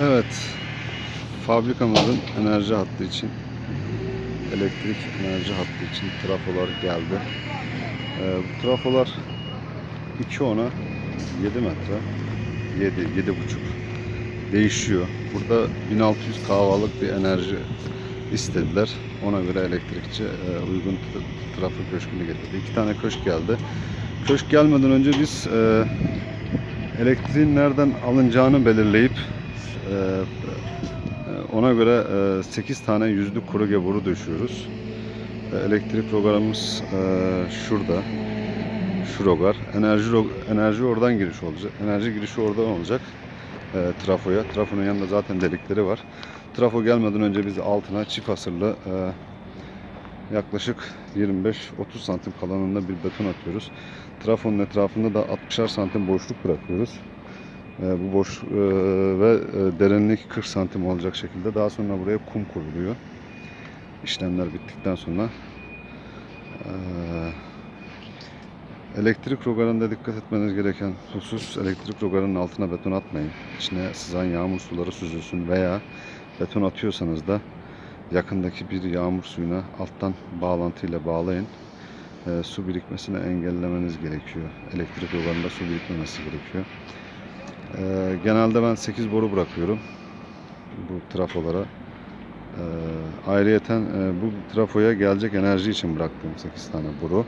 Evet, fabrikamızın enerji hattı için, elektrik enerji hattı için trafolar geldi. Ee, bu trafolar 2 ona 7 metre, 7, 7,5 değişiyor. Burada 1600 kahvalık bir enerji istediler. Ona göre elektrikçi e, uygun trafo köşkünü getirdi. İki tane köşk geldi. Köşk gelmeden önce biz e, elektriğin nereden alınacağını belirleyip ona göre 8 tane yüzlük kuru geboru döşüyoruz. E, Elektrik rogarımız e, şurada. Şu rogar. Enerji enerji oradan giriş olacak. Enerji girişi oradan olacak. e, trafoya. Trafonun yanında zaten delikleri var. Trafo gelmeden önce biz altına çift asırlı e, yaklaşık 25-30 santim kalınlığında bir beton atıyoruz. Trafonun etrafında da 60'ar santim boşluk bırakıyoruz. E, bu boş e, ve e, derinlik 40 santim olacak şekilde daha sonra buraya kum kuruluyor. İşlemler bittikten sonra elektrik rogarında dikkat etmeniz gereken husus elektrik rogarının altına beton atmayın. İçine sızan yağmur suları süzülsün veya beton atıyorsanız da yakındaki bir yağmur suyuna alttan bağlantıyla bağlayın. E, su birikmesini engellemeniz gerekiyor. Elektrik rogarında su birikmemesi gerekiyor. Ee, genelde ben 8 boru bırakıyorum bu trafolara. Ee, ayrıyeten e, bu trafoya gelecek enerji için bıraktığım 8 tane boru.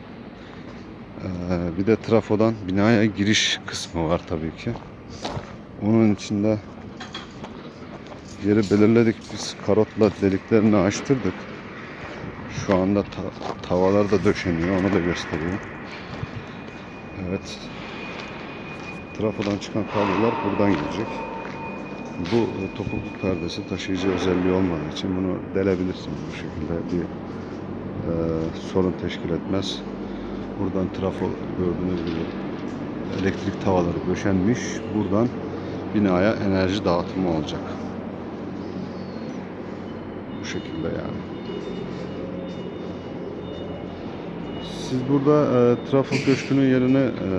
Ee, bir de trafodan binaya giriş kısmı var tabii ki. Onun içinde yeri belirledik. Biz karotla deliklerini açtırdık. Şu anda ta- tavalar da döşeniyor. Onu da göstereyim. Evet. Trafodan çıkan kablolar buradan girecek. Bu e, topukluk perdesi taşıyıcı özelliği olmadığı için bunu delebilirsiniz bu şekilde bir e, sorun teşkil etmez. Buradan trafo gördüğünüz gibi elektrik tavaları döşenmiş. Buradan binaya enerji dağıtımı olacak. Bu şekilde yani. Siz burada e, trafo köşkünün yerine e,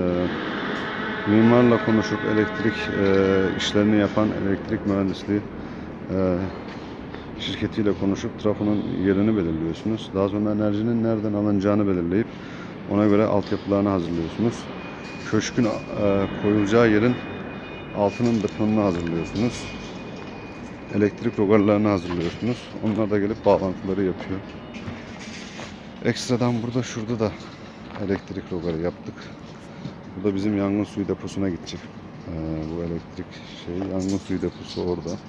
mimarla konuşup elektrik e, işlerini yapan elektrik mühendisliği e, şirketiyle konuşup trafonun yerini belirliyorsunuz. Daha sonra enerjinin nereden alınacağını belirleyip ona göre altyapılarını hazırlıyorsunuz. Köşkün e, koyulacağı yerin altının betonunu hazırlıyorsunuz. Elektrik rogarlarını hazırlıyorsunuz. Onlar da gelip bağlantıları yapıyor. Ekstradan burada şurada da elektrik rogarı yaptık. Bu da bizim yangın suyu deposuna gidecek. Ee, bu elektrik şey yangın suyu deposu orada.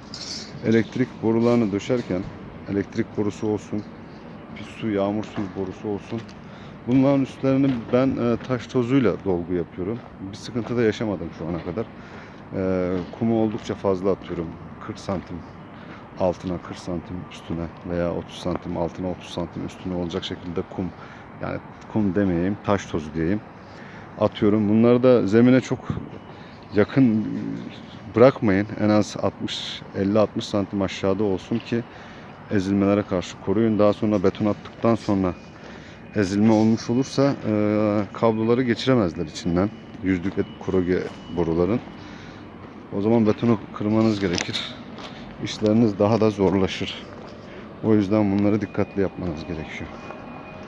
Elektrik borularını döşerken elektrik borusu olsun, pis su, yağmur suyu borusu olsun. Bunların üstlerini ben e, taş tozuyla dolgu yapıyorum. Bir sıkıntı da yaşamadım şu ana kadar. E, kumu oldukça fazla atıyorum. 40 santim altına 40 santim üstüne veya 30 santim altına 30 santim üstüne olacak şekilde kum yani kum demeyeyim taş tozu diyeyim atıyorum. Bunları da zemine çok yakın bırakmayın. En az 60 50-60 santim aşağıda olsun ki ezilmelere karşı koruyun. Daha sonra beton attıktan sonra ezilme olmuş olursa e, kabloları geçiremezler içinden. Yüzlük kroge boruların. O zaman betonu kırmanız gerekir. İşleriniz daha da zorlaşır. O yüzden bunları dikkatli yapmanız gerekiyor.